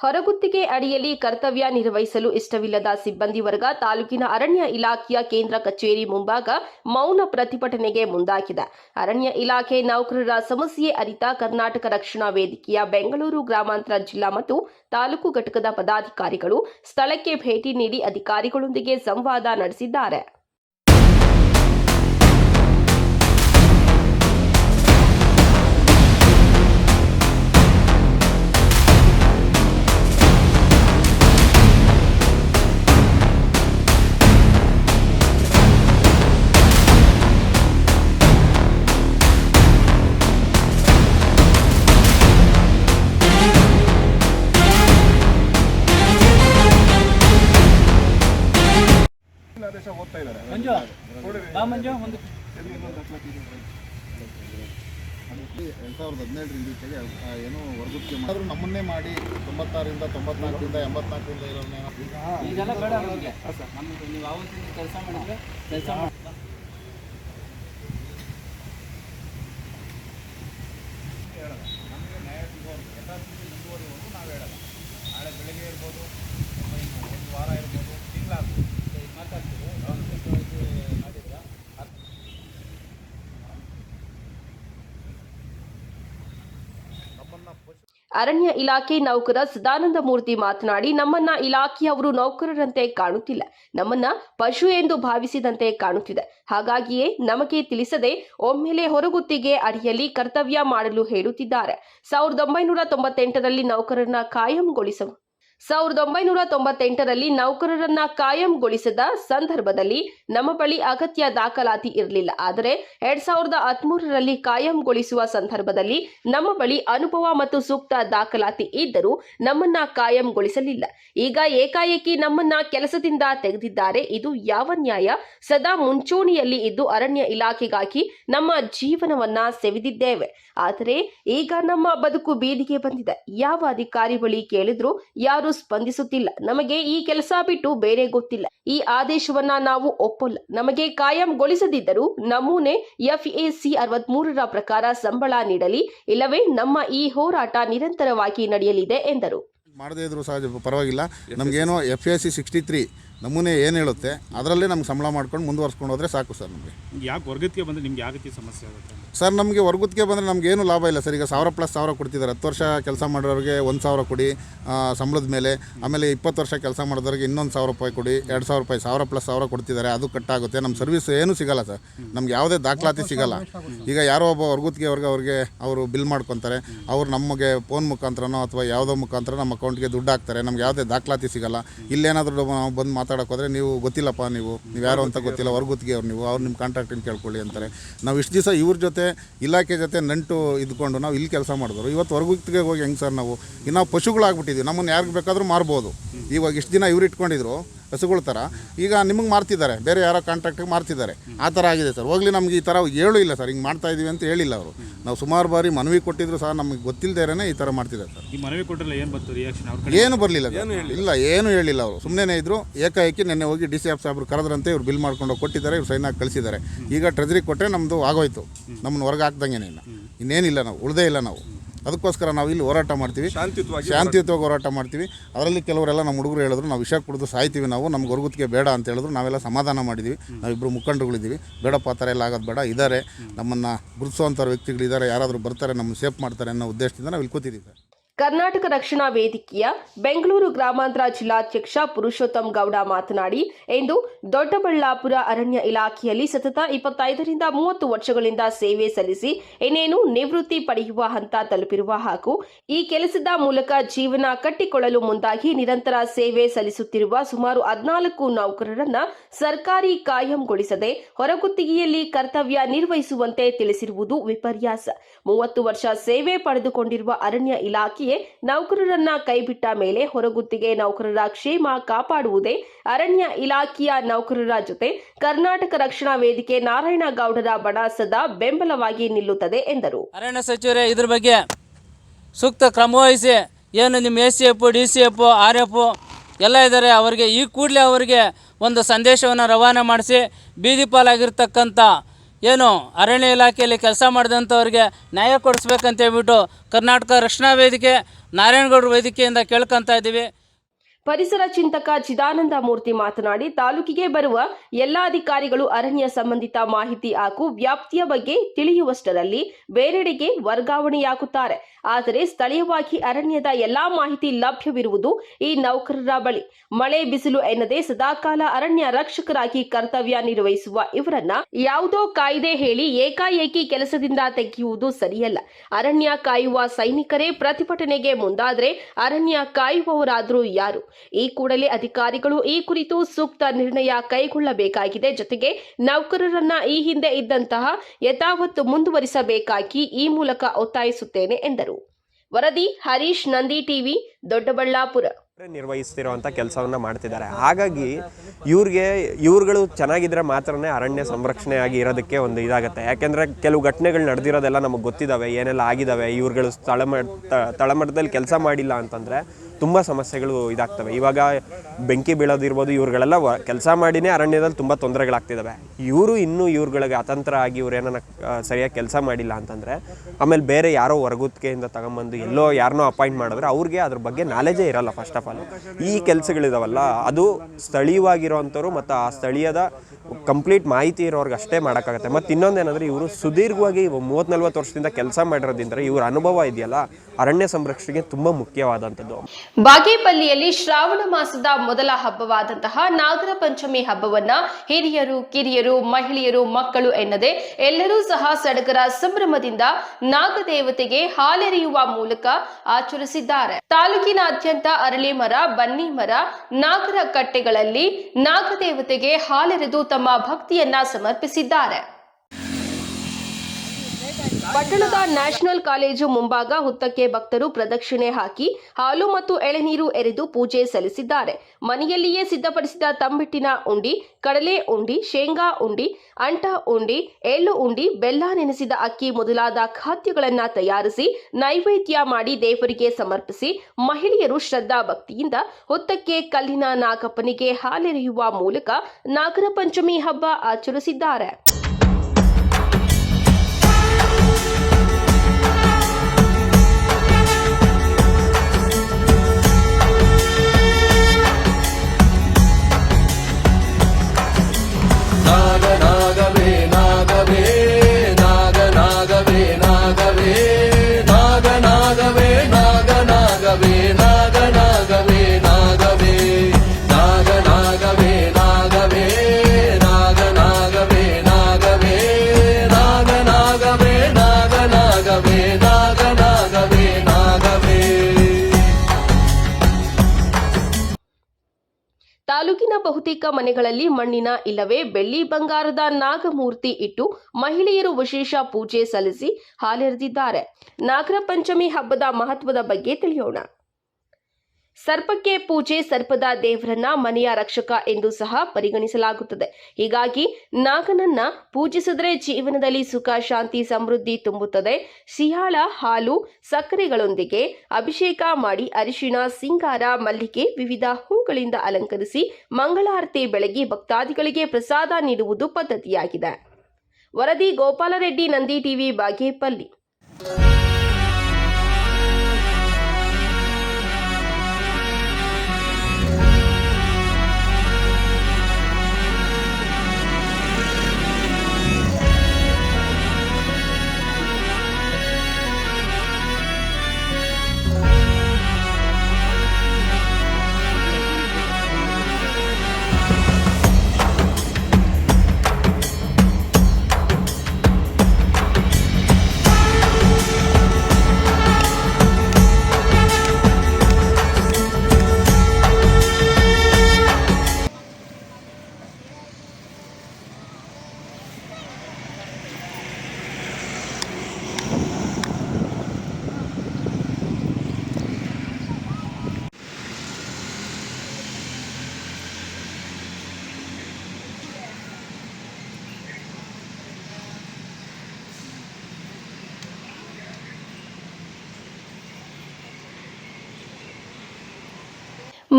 ಹೊರಗುತ್ತಿಗೆ ಅಡಿಯಲ್ಲಿ ಕರ್ತವ್ಯ ನಿರ್ವಹಿಸಲು ಇಷ್ಟವಿಲ್ಲದ ಸಿಬ್ಬಂದಿ ವರ್ಗ ತಾಲೂಕಿನ ಅರಣ್ಯ ಇಲಾಖೆಯ ಕೇಂದ್ರ ಕಚೇರಿ ಮುಂಭಾಗ ಮೌನ ಪ್ರತಿಭಟನೆಗೆ ಮುಂದಾಗಿದೆ. ಅರಣ್ಯ ಇಲಾಖೆ ನೌಕರರ ಸಮಸ್ಯೆ ಅರಿತ ಕರ್ನಾಟಕ ರಕ್ಷಣಾ ವೇದಿಕೆಯ ಬೆಂಗಳೂರು ಗ್ರಾಮಾಂತರ ಜಿಲ್ಲಾ ಮತ್ತು ತಾಲೂಕು ಘಟಕದ ಪದಾಧಿಕಾರಿಗಳು ಸ್ಥಳಕ್ಕೆ ಭೇಟಿ ನೀಡಿ ಅಧಿಕಾರಿಗಳೊಂದಿಗೆ ಸಂವಾದ ನಡೆಸಿದ್ದಾರೆ. ಎರಡು ಸಾವಿರದ ಹದಿನೇಳರಿಂದ ಈಚೆಗೆ ಏನೋ ವರ್ಗುತ್ತಿಗೆ ಮಾಡಿದ್ರು ನಮ್ಮನ್ನೇ ಮಾಡಿ ತೊಂಬತ್ತಾರರಿಂದ ತೊಂಬತ್ನಾಲ್ಕರಿಂದ ಎಂಬತ್ನಾಲ್ಕರಿಂದ ಇರೋರ್ನೇನೋ ಈಗೆಲ್ಲ ಬೇಡ ನಮಗೆ ನೀವು ಆವತ್ತಿನ ಕೆಲಸ ಮಾಡಿದ್ರೆ ಕೆಲಸ ಅರಣ್ಯ ಇಲಾಖೆ ನೌಕರ ಸದಾನಂದ ಮೂರ್ತಿ ಮಾತನಾಡಿ, ನಮ್ಮನ್ನ ಇಲಾಖೆಯವರು ನೌಕರರಂತೆ ಕಾಣುತ್ತಿಲ್ಲ. ನಮ್ಮನ್ನ ಪಶು ಎಂದು ಭಾವಿಸಿದಂತೆ ಕಾಣುತ್ತಿದೆ. ಹಾಗಾಗಿಯೇ ನಮಗೆ ತಿಳಿಸದೆ ಒಮ್ಮೆಲೆ ಹೊರಗುತ್ತಿಗೆ ಅಡಿಯಲ್ಲಿ ಕರ್ತವ್ಯ ಮಾಡಲು ಹೇಳುತ್ತಿದ್ದಾರೆ. ಸಾವಿರದ ಒಂಬೈನೂರ ತೊಂಬತ್ತೆಂಟರಲ್ಲಿ ನೌಕರರನ್ನ ಕಾಯಂಗೊಳಿಸ ಸಾವಿರದ ಒಂಬೈನೂರ ತೊಂಬತ್ತೆಂಟರಲ್ಲಿ ನೌಕರರನ್ನ ಕಾಯಂಗೊಳಿಸದ ಸಂದರ್ಭದಲ್ಲಿ ನಮ್ಮ ಬಳಿ ಅಗತ್ಯ ದಾಖಲಾತಿ ಇರಲಿಲ್ಲ. ಆದರೆ ಎರಡ್ ಸಾವಿರದ ಹದಿಮೂರರಲ್ಲಿ ಕಾಯಂಗೊಳಿಸುವ ಸಂದರ್ಭದಲ್ಲಿ ನಮ್ಮ ಬಳಿ ಅನುಭವ ಮತ್ತು ಸೂಕ್ತ ದಾಖಲಾತಿ ಇದ್ದರೂ ನಮ್ಮನ್ನ ಕಾಯಂಗೊಳಿಸಲಿಲ್ಲ. ಈಗ ಏಕಾಏಕಿ ನಮ್ಮನ್ನ ಕೆಲಸದಿಂದ ತೆಗೆದಿದ್ದಾರೆ. ಇದು ಯಾವ ನ್ಯಾಯ? ಸದಾ ಮುಂಚೂಣಿಯಲ್ಲಿ ಇದ್ದು ಅರಣ್ಯ ಇಲಾಖೆಗಾಗಿ ನಮ್ಮ ಜೀವನವನ್ನ ಸೆವೆದಿದ್ದೇವೆ. ಆದರೆ ಈಗ ನಮ್ಮ ಬದುಕು ಬೀದಿಗೆ ಬಂದಿದೆ. ಯಾವ ಅಧಿಕಾರಿ ಬಳಿ ಕೇಳಿದ್ರು ಯಾರು ಸ್ಪಂದಿಸುತ್ತಿಲ್ಲ. ನಮಗೆ ಈ ಕೆಲಸ ಬಿಟ್ಟು ಬೇರೆ ಗೊತ್ತಿಲ್ಲ. ಈ ಆದೇಶವನ್ನ ನಾವು ಒಪ್ಪಲ್ಲ. ನಮಗೆ ಕಾಯಂಗೊಳಿಸದಿದ್ದರೂ ನಮೂನೆ ಎಫ್ಎಸಿ ಅರವತ್ಮೂರರ ಪ್ರಕಾರ ಸಂಬಳ ನೀಡಲಿ, ಇಲ್ಲವೇ ನಮ್ಮ ಈ ಹೋರಾಟ ನಿರಂತರವಾಗಿ ನಡೆಯಲಿದೆ ಎಂದರು. ಮಾಡದೇ ಇದ್ರು ಸಹ ಪರವಾಗಿಲ್ಲ. ನಮಗೇನೋ F A C sixty three ನಮೂನೆ ಏನು ಹೇಳುತ್ತೆ ಅದರಲ್ಲೇ ನಮ್ಗೆ ಸಂಬಳ ಮಾಡ್ಕೊಂಡು ಮುಂದುವರ್ಸ್ಕೊಂಡು ಹೋದರೆ ಸಾಕು ಸರ್ ನಮಗೆ. ಯಾಕೆ ವರ್ಗಕ್ಕೆ ಬಂದರೆ ನಿಮ್ಗೆ ಯಾವ ರೀತಿ ಸಮಸ್ಯೆ ಆಗುತ್ತೆ ಸರ್ ನಮಗೆ ವರ್ಗುತ್ತಿಗೆ ಬಂದರೆ ನಮ್ಗೆ ಏನು ಲಾಭ ಇಲ್ಲ ಸರ್. ಈಗ ಸಾವಿರ ಪ್ಲಸ್ ಸಾವಿರ ಕೊಡ್ತಿದ್ದಾರೆ. ಹತ್ತು ವರ್ಷ ಕೆಲಸ ಮಾಡೋರಿಗೆ ಒಂದು ಸಾವಿರ ಕೊಡಿ ಸಂಬಳದ ಮೇಲೆ. ಆಮೇಲೆ ಇಪ್ಪತ್ತು ವರ್ಷ ಕೆಲಸ ಮಾಡಿದವ್ರಿಗೆ ಇನ್ನೊಂದು ಸಾವಿರ ರೂಪಾಯಿ ಕೊಡಿ ಎರಡು ಸಾವಿರ ರೂಪಾಯಿ ಸಾವಿರ ಪ್ಲಸ್ ಸಾವಿರ ಕೊಡ್ತಿದ್ದಾರೆ. ಅದು ಕಟ್ಟಾಗುತ್ತೆ. ನಮ್ಮ ಸರ್ವಿಸ್ ಏನೂ ಸಿಗಲ್ಲ ಸರ್. ನಮ್ಗೆ ಯಾವುದೇ ದಾಖಲಾತಿ ಸಿಗಲ್ಲ. ಈಗ ಯಾರೋ ಒಬ್ಬ ವರ್ಗತ್ಗೆ ಅವ್ರಿಗೆ ಅವ್ರಿಗೆ ಅವರು ಬಿಲ್ ಮಾಡ್ಕೊತಾರೆ. ಅವ್ರು ನಮಗೆ ಫೋನ್ ಮುಖಾಂತರನೋ ಅಥವಾ ಯಾವುದೋ ಮುಖಾಂತರ ನಮ್ಮ ಅಕೌಂಟ್ಗೆ ದುಡ್ಡು ಹಾಕ್ತಾರೆ. ನಮ್ಗೆ ಯಾವುದೇ ದಾಖಲಾತಿ ಸಿಗಲ್ಲ. ಇಲ್ಲೇನಾದರೂ ನಾವು ಬಂದು ಮಾತಾಡ್ತೀವಿ ಮಾತಾಡೋಕೆ ಹೋದರೆ ನೀವು ಗೊತ್ತಿಲ್ಲಪ್ಪ ನೀವು. ನೀವು ಯಾರು ಅಂತ ಗೊತ್ತಿಲ್ಲ. ಹೊರಗುತ್ತಿಗೆ ಅವ್ರು ನೀವು. ಅವ್ರು ನಿಮ್ಮ ಕಾಂಟ್ರಾಕ್ಟಿನ ಕೇಳ್ಕೊಳ್ಳಿ ಅಂತಾರೆ. ನಾವು ಇಷ್ಟು ದಿವಸ ಇವ್ರ ಜೊತೆ ಇಲಾಖೆ ಜೊತೆ ನಂಟು ಇದ್ಕೊಂಡು ನಾವು ಇಲ್ಲಿ ಕೆಲಸ ಮಾಡಿದ್ರು ಇವತ್ತು ಹೊರಗುತ್ತಿಗೆ ಹೋಗಿ ಹೆಂಗೆ ಸರ್ ನಾವು? ಇನ್ನು ನಾವು ಪಶುಗಳಾಗ್ಬಿಟ್ಟಿದ್ದೀವಿ ನಮ್ಮನ್ನು ಯಾರಿಗೆ ಬೇಕಾದರೂ ಮಾರ್ಬೋದು. ಇವಾಗ ಇಷ್ಟು ದಿನ ಇವ್ರು ಇಟ್ಕೊಂಡಿದ್ರು. ಹಸುಗಳ ಥರ ಈಗ ನಿಮಗೆ ಮಾರ್ತಿದ್ದಾರೆ. ಬೇರೆ ಯಾರೋ ಕಾಂಟ್ರಾಕ್ಟಿಗೆ ಮಾರ್ತಿದ್ದಾರೆ. ಆ ಥರ ಆಗಿದೆ ಸರ್. ಹೋಗ್ಲಿ ನಮ್ಗೆ ಈ ಥರ ಹೇಳು ಇಲ್ಲ ಸರ್. ಹಿಂಗೆ ಮಾಡ್ತಾ ಇದ್ದೀವಿ ಅಂತ ಹೇಳಿಲ್ಲ ಅವರು. ನಾವು ಸುಮಾರು ಬಾರಿ ಮನವಿ ಕೊಟ್ಟಿದ್ರು ಸಹ ನಮಗೆ ಗೊತ್ತಿಲ್ಲದೇನೆ ಈ ಥರ ಮಾಡ್ತಿದ್ದಾರೆ ಸರ್. ಈ ಮನವಿ ಕೊಟ್ಟರೆ ಏನು ಬಂತು ರಿಯಾಕ್ಷನ್ ಅವ್ರ ಏನು ಬರಲಿಲ್ಲ ಇಲ್ಲ ಏನು ಹೇಳಿಲ್ಲ ಅವರು. ಸುಮ್ಮನೆ ಇದ್ರು. ಏಕಾಏಕಿ ನಿನ್ನೆ ಹೋಗಿ ಡಿ ಸಿ ಎಫ್ ಸಾಹೇಬ್ರು ಕರೆದ್ರಂತೆ ಇವ್ರು ಬಿಲ್ ಮಾಡ್ಕೊಂಡು ಹೋಗಿ ಕೊಟ್ಟಿದ್ದಾರೆ ಇವ್ರು ಸೈನ್ ಹಾಕಿ ಕಳಿಸಿದ್ದಾರೆ. ಈಗ ಟ್ರೆಜರಿ ಕೊಟ್ಟರೆ ನಮ್ಮದು ಆಗೋಯ್ತು. ನಮ್ಮನ್ನು ಹೊರಗೆ ಹಾಕ್ದಂಗೆ ಇಲ್ಲ. ಇನ್ನೇನಿಲ್ಲ ನಾವು. ಉಳ್ದೇ ಇಲ್ಲ ನಾವು. ಅದಕ್ಕೋಸ್ಕರ ನಾವು ಇಲ್ಲಿ ಹೋರಾಟ ಮಾಡ್ತೀವಿ. ಶಾಂತಿಯುತವಾಗಿ ಹೋರಾಟ ಮಾಡ್ತೀವಿ. ಅದರಲ್ಲಿ ಕೆಲವರೆಲ್ಲ ನಮ್ಮ ಹುಡುಗರು ಹೇಳಿದ್ರು ನಾವು ವಿಷ ಕುಡಿದು ಸಾಯ್ತೀವಿ ನಾವು ನಮ್ಗೆ ಹೊರಗುತ್ತಿಗೆ ಬೇಡ ಅಂತ ಹೇಳಿದ್ರು. ನಾವೆಲ್ಲ ಸಮಾಧಾನ ಮಾಡಿದ್ವಿ. ನಾವಿಬ್ಬರು ಮುಖಂಡರುಗಳಿದ್ದೀವಿ. ಬೇಡಪ್ಪ ಆ ಥರ ಎಲ್ಲ ಆಗೋದು ಬೇಡ ಇದ್ದಾರೆ. ನಮ್ಮನ್ನು ಗುರುತಿಸುವಂಥ ವ್ಯಕ್ತಿಗಳಿದ್ದಾರೆ. ಯಾರಾದರೂ ಬರ್ತಾರೆ ನಮ್ಮನ್ನು ಸೇಫ್ ಮಾಡ್ತಾರೆ ಅನ್ನೋ ಉದ್ದೇಶದಿಂದ ನಾವು ಇಲ್ಲಿ ಕೂತಿದ್ದೀವಿ ಸರ್. ಕರ್ನಾಟಕ ರಕ್ಷಣಾ ವೇದಿಕೆಯ ಬೆಂಗಳೂರು ಗ್ರಾಮಾಂತರ ಜಿಲ್ಲಾಧ್ಯಕ್ಷ ಪುರುಷೋತ್ತಮ್ ಗೌಡ ಮಾತನಾಡಿ, ಇಂದು ದೊಡ್ಡಬಳ್ಳಾಪುರ ಅರಣ್ಯ ಇಲಾಖೆಯಲ್ಲಿ ಸತತ ಇಪ್ಪತ್ತೈದರಿಂದ ಮೂವತ್ತು ವರ್ಷಗಳಿಂದ ಸೇವೆ ಸಲ್ಲಿಸಿ, ಇನ್ನೇನು ನಿವೃತ್ತಿ ಪಡೆಯುವ ಹಂತ ತಲುಪಿರುವ ಹಾಗೂ ಈ ಕೆಲಸದ ಮೂಲಕ ಜೀವನ ಕಟ್ಟಿಕೊಳ್ಳಲು ಮುಂದಾಗಿ ನಿರಂತರ ಸೇವೆ ಸಲ್ಲಿಸುತ್ತಿರುವ ಸುಮಾರು ಹದಿನಾಲ್ಕು ನೌಕರರನ್ನ ಸರ್ಕಾರಿ ಕಾಯಂಗೊಳಿಸದೆ ಹೊರಗುತ್ತಿಗೆಯಲ್ಲಿ ಕರ್ತವ್ಯ ನಿರ್ವಹಿಸುವಂತೆ ತಿಳಿಸಿರುವುದು ವಿಪರ್ಯಾಸ. ಮೂವತ್ತು ವರ್ಷ ಸೇವೆ ಪಡೆದುಕೊಂಡಿರುವ ಅರಣ್ಯ ಇಲಾಖೆಯೇ ನೌಕರರನ್ನ ಕೈಬಿಟ್ಟ ಮೇಲೆ ಹೊರಗುತ್ತಿಗೆ ನೌಕರರ ಕ್ಷೇಮ ಕಾಪಾಡುವುದೇ ಅರಣ್ಯ ಇಲಾಖೆಯ ನೌಕರರ ಜೊತೆ ಕರ್ನಾಟಕ ರಕ್ಷಣಾ ವೇದಿಕೆ ನಾರಾಯಣಗೌಡರ ಬಣ ಸದಾ ಬೆಂಬಲವಾಗಿ ನಿಲ್ಲುತ್ತದೆ ಎಂದರು. ಅರಣ್ಯ ಸಚಿವರೇ, ಇದ್ರ ಬಗ್ಗೆ ಸೂಕ್ತ ಕ್ರಮವಹಿಸಿ ಏನು ನಿಮ್ಮ A C F D C F R F ಎಲ್ಲ ಇದ್ದಾರೆ, ಅವರಿಗೆ ಈ ಕೂಡಲೇ ಅವರಿಗೆ ಒಂದು ಸಂದೇಶವನ್ನು ರವಾನೆ ಮಾಡಿಸಿ, ಬೀದಿ ಪಾಲಾಗಿರ್ತಕ್ಕಂಥ ಏನು ಅರಣ್ಯ ಇಲಾಖೆಯಲ್ಲಿ ಕೆಲಸ ಮಾಡಿದಂಥವ್ರಿಗೆ ನ್ಯಾಯ ಕೊಡಿಸ್ಬೇಕಂತ ಹೇಳ್ಬಿಟ್ಟು ಕರ್ನಾಟಕ ರಕ್ಷಣಾ ವೇದಿಕೆ ನಾರಾಯಣಗೌಡರ ವೇದಿಕೆಯಿಂದ ಕೇಳ್ಕೊತಾ ಇದ್ದೀವಿ. ಪರಿಸರ ಚಿಂತಕ ಚಿದಾನಂದ ಮೂರ್ತಿ ಮಾತನಾಡಿ, ತಾಲೂಕಿಗೆ ಬರುವ ಎಲ್ಲ ಅಧಿಕಾರಿಗಳು ಅರಣ್ಯ ಸಂಬಂಧಿತ ಮಾಹಿತಿ ಹಾಗೂ ವ್ಯಾಪ್ತಿಯ ಬಗ್ಗೆ ತಿಳಿಯುವಷ್ಟರಲ್ಲಿ ಬೇರೆಡೆಗೆ ವರ್ಗಾವಣೆಯಾಗುತ್ತಾರೆ. ಆದರೆ ಸ್ಥಳೀಯವಾಗಿ ಅರಣ್ಯದ ಎಲ್ಲಾ ಮಾಹಿತಿ ಲಭ್ಯವಿರುವುದು ಈ ನೌಕರರ ಬಳಿ. ಮಳೆ ಬಿಸಿಲು ಎನ್ನದೆ ಸದಾಕಾಲ ಅರಣ್ಯ ರಕ್ಷಕರಾಗಿ ಕರ್ತವ್ಯ ನಿರ್ವಹಿಸುವ ಇವರನ್ನ ಯಾವುದೋ ಕಾಯ್ದೆ ಹೇಳಿ ಏಕಾಏಕಿ ಕೆಲಸದಿಂದ ತೆಗೆಯುವುದು ಸರಿಯಲ್ಲ. ಅರಣ್ಯ ಕಾಯುವ ಸೈನಿಕರೇ ಪ್ರತಿಭಟನೆಗೆ ಮುಂದಾದ್ರೆ ಅರಣ್ಯ ಕಾಯುವವರಾದರೂ ಯಾರು? ಈ ಕೂಡಲೇ ಅಧಿಕಾರಿಗಳು ಈ ಕುರಿತು ಸೂಕ್ತ ನಿರ್ಣಯ ಕೈಗೊಳ್ಳಬೇಕಾಗಿದೆ. ಜೊತೆಗೆ ನೌಕರರನ್ನ ಈ ಹಿಂದೆ ಇದ್ದಂತಹ ಯಥಾವತ್ತು ಮುಂದುವರಿಸಬೇಕಾಗಿ ಈ ಮೂಲಕ ಒತ್ತಾಯಿಸುತ್ತೇನೆ ಎಂದರು. ವರದಿ ಹರೀಶ್ ನಂದಿ ಟಿವಿ, ದೊಡ್ಡಬಳ್ಳಾಪುರ. ನಿರ್ವಹಿಸ್ತಿರೋವಂಥ ಕೆಲಸವನ್ನ ಮಾಡ್ತಿದ್ದಾರೆ. ಹಾಗಾಗಿ ಇವ್ರಿಗೆ, ಇವ್ರುಗಳು ಚೆನ್ನಾಗಿದ್ರೆ ಮಾತ್ರನೇ ಅರಣ್ಯ ಸಂರಕ್ಷಣೆ ಆಗಿ ಇರೋದಕ್ಕೆ ಒಂದು ಇದಾಗುತ್ತೆ. ಯಾಕೆಂದರೆ ಕೆಲವು ಘಟನೆಗಳು ನಡೆದಿರೋದೆಲ್ಲ ನಮಗೆ ಗೊತ್ತಿದ್ದಾವೆ ಏನೆಲ್ಲ ಆಗಿದ್ದಾವೆ ಇವ್ರುಗಳು ಸ್ಥಳಮಟ್ಟ ತಳಮಟ್ಟದಲ್ಲಿ ಕೆಲಸ ಮಾಡಿಲ್ಲ ಅಂತಂದರೆ ತುಂಬ ಸಮಸ್ಯೆಗಳು ಇದಾಗ್ತವೆ. ಇವಾಗ ಬೆಂಕಿ ಬೀಳೋದಿರ್ಬೋದು, ಇವ್ರುಗಳೆಲ್ಲ ಕೆಲಸ ಮಾಡಿನೇ ಅರಣ್ಯದಲ್ಲಿ ತುಂಬ ತೊಂದರೆಗಳಾಗ್ತಿದ್ದಾವೆ ಇವರು ಇನ್ನೂ ಇವ್ರುಗಳಿಗೆ ಅತಂತ್ರ ಆಗಿ ಇವ್ರು ಏನನ್ನ ಸರಿಯಾಗಿ ಕೆಲಸ ಮಾಡಿಲ್ಲ ಅಂತಂದರೆ, ಆಮೇಲೆ ಬೇರೆ ಯಾರೋ ಹೊರಗುತ್ತಿಗೆಯಿಂದ ತಗೊಂಬಂದು ಎಲ್ಲೋ ಯಾರನ್ನೋ ಅಪಾಯಿಂಟ್ ಮಾಡಿದ್ರೆ ಅವ್ರಿಗೆ ಅದ್ರ ಬಗ್ಗೆ ನಾಲೆಜೇ ಇರಲ್ಲ ಫಸ್ಟ್ ಆಫ್ ಆಲ್ ಈ ಕೆಲಸಗಳಿದಾವಲ್ಲ, ಅದು ಸ್ಥಳೀಯವಾಗಿರೋವಂಥವ್ರು ಮತ್ತು ಆ ಸ್ಥಳೀಯದ ಕಂಪ್ಲೀಟ್ ಮಾಹಿತಿ ಇರೋರ್ಗೆ ಅಷ್ಟೇ ಮಾಡೋಕ್ಕಾಗತ್ತೆ. ಮತ್ತು ಇನ್ನೊಂದೇನೆಂದರೆ ಇವರು ಸುದೀರ್ಘವಾಗಿ ಮೂವತ್ತು ನಲ್ವತ್ತು ವರ್ಷದಿಂದ ಕೆಲಸ ಮಾಡಿರೋದ್ರಿಂದ ಇವ್ರ ಅನುಭವ ಇದೆಯಲ್ಲ, ಅರಣ್ಯ ಸಂರಕ್ಷಣೆಗೆ ತುಂಬ ಮುಖ್ಯವಾದಂಥದ್ದು. ಬಾಗೇಪಲ್ಲಿಯಲ್ಲಿ ಶ್ರಾವಣ ಮಾಸದ ಮೊದಲ ಹಬ್ಬವಾದಂತಹ ನಾಗರ ಪಂಚಮಿ ಹಬ್ಬವನ್ನ ಹಿರಿಯರು, ಕಿರಿಯರು, ಮಹಿಳೆಯರು, ಮಕ್ಕಳು ಎನ್ನದೆ ಎಲ್ಲರೂ ಸಹ ಸಡಗರ ಸಂಭ್ರಮದಿಂದ ನಾಗದೇವತೆಗೆ ಹಾಲೆರೆಯುವ ಮೂಲಕ ಆಚರಿಸಿದ್ದಾರೆ. ತಾಲೂಕಿನಾದ್ಯಂತ ಅರಳಿ ಮರ, ಬನ್ನಿ ಮರ, ನಾಗರ ಕಟ್ಟೆಗಳಲ್ಲಿ ನಾಗದೇವತೆಗೆ ಹಾಲೆರೆದು ತಮ್ಮ ಭಕ್ತಿಯನ್ನ ಸಮರ್ಪಿಸಿದ್ದಾರೆ. ಪಟ್ಟಣದ ನ್ಯಾಷನಲ್ ಕಾಲೇಜು ಮುಂಭಾಗ ಹುತ್ತಕ್ಕೆ ಭಕ್ತರು ಪ್ರದಕ್ಷಿಣೆ ಹಾಕಿ ಹಾಲು ಮತ್ತು ಎಳೆನೀರು ಎರೆದು ಪೂಜೆ ಸಲ್ಲಿಸಿದ್ದಾರೆ. ಮನೆಯಲ್ಲಿಯೇ ಸಿದ್ಧಪಡಿಸಿದ ತಂಬಿಟ್ಟಿನ ಉಂಡಿ, ಕಡಲೆ ಉಂಡಿ, ಶೇಂಗಾ ಉಂಡಿ, ಅಂಟ ಉಂಡಿ, ಎಳ್ಳು ಉಂಡಿ, ಬೆಲ್ಲ ನೆನೆಸಿದ ಅಕ್ಕಿ ಮೊದಲಾದ ಖಾದ್ಯಗಳನ್ನು ತಯಾರಿಸಿ ನೈವೇದ್ಯ ಮಾಡಿ ದೇವರಿಗೆ ಸಮರ್ಪಿಸಿ ಮಹಿಳೆಯರು ಶ್ರದ್ಧಾ ಭಕ್ತಿಯಿಂದ ಹುತ್ತಕ್ಕೆ ಕಲ್ಲಿನ ನಾಗಪ್ಪನಿಗೆ ಹಾಲೆರೆಯುವ ಮೂಲಕ ನಾಗರ ಪಂಚಮಿ ಹಬ್ಬ ಆಚರಿಸಿದ್ದಾರೆ. ತಾಲೂಕಿನ ಬಹುತೇಕ ಮನೆಗಳಲ್ಲಿ ಮಣ್ಣಿನ ಇಲ್ಲವೇ ಬೆಳ್ಳಿ ಬಂಗಾರದ ನಾಗಮೂರ್ತಿ ಇಟ್ಟು ಮಹಿಳೆಯರು ವಿಶೇಷ ಪೂಜೆ ಸಲ್ಲಿಸಿ ಹಾಲೆರೆದಿದ್ದಾರೆ. ನಾಗರ ಪಂಚಮಿ ಹಬ್ಬದ ಮಹತ್ವದ ಬಗ್ಗೆ ತಿಳಿಯೋಣ. ಸರ್ಪಕ್ಕೆ ಪೂಜೆ ಸರ್ಪದ ದೇವರನ್ನ ಮನೆಯ ರಕ್ಷಕ ಎಂದು ಸಹ ಪರಿಗಣಿಸಲಾಗುತ್ತದೆ. ಹೀಗಾಗಿ ನಾಗನನ್ನ ಪೂಜಿಸಿದ್ರೆ ಜೀವನದಲ್ಲಿ ಸುಖ, ಶಾಂತಿ, ಸಮೃದ್ಧಿ ತುಂಬುತ್ತದೆ. ಸಿಹಾಳ ಹಾಲು, ಸಕ್ಕರೆಗಳೊಂದಿಗೆ ಅಭಿಷೇಕ ಮಾಡಿ ಅರಿಶಿಣ, ಸಿಂಗಾರ, ಮಲ್ಲಿಗೆ ವಿವಿಧ ಹೂಗಳಿಂದ ಅಲಂಕರಿಸಿ ಮಂಗಳಾರತಿ ಬೆಳಗ್ಗೆ ಭಕ್ತಾದಿಗಳಿಗೆ ಪ್ರಸಾದ ನೀಡುವುದು ಪದ್ಧತಿಯಾಗಿದೆ. ವರದಿ ಗೋಪಾಲರೆಡ್ಡಿ, ನಂದಿ ಟಿವಿ, ಬಾಗೇಪಲ್ಲಿ.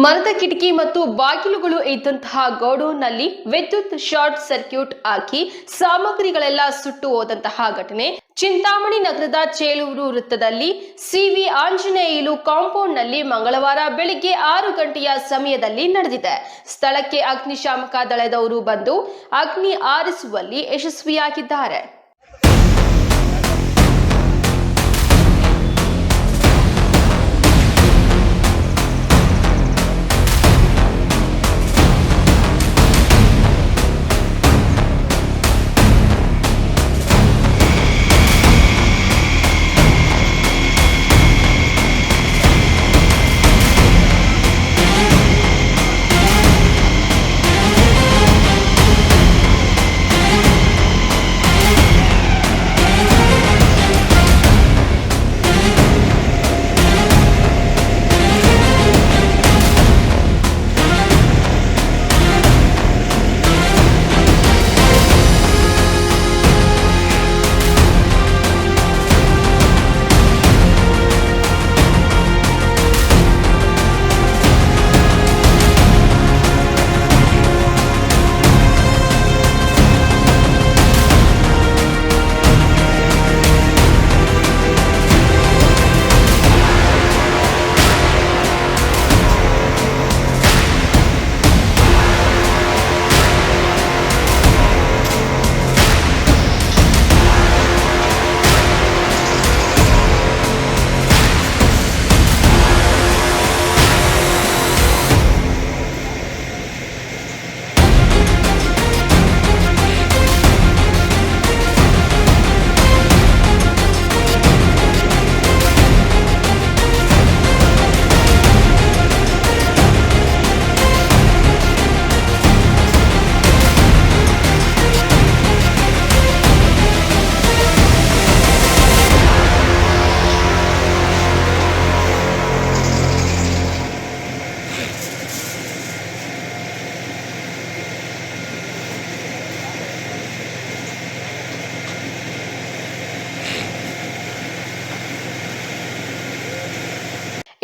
ಮರದ ಕಿಟಕಿ ಮತ್ತು ಬಾಗಿಲುಗಳು ಇದ್ದಂತಹ ಗೋಡೌನ್ನಲ್ಲಿ ವಿದ್ಯುತ್ ಶಾರ್ಟ್ ಸರ್ಕ್ಯೂಟ್ ಆಗಿ ಸಾಮಗ್ರಿಗಳೆಲ್ಲ ಸುಟ್ಟು ಹೋದಂತಹ ಘಟನೆ. ಚಿಂತಾಮಣಿ ನಗರದ ಚೇಳೂರು ವೃತ್ತದಲ್ಲಿ ಸಿವಿ ಆಂಜನೇಯಲು ಕಾಂಪೌಂಡ್ನಲ್ಲಿ ಮಂಗಳವಾರ ಬೆಳಿಗ್ಗೆ ಆರು ಗಂಟೆಯ ಸಮಯದಲ್ಲಿ ನಡೆದಿದೆ. ಸ್ಥಳಕ್ಕೆ ಅಗ್ನಿಶಾಮಕ ದಳದವರು ಬಂದು ಅಗ್ನಿ ಆರಿಸುವಲ್ಲಿ ಯಶಸ್ವಿಯಾಗಿದ್ದಾರೆ.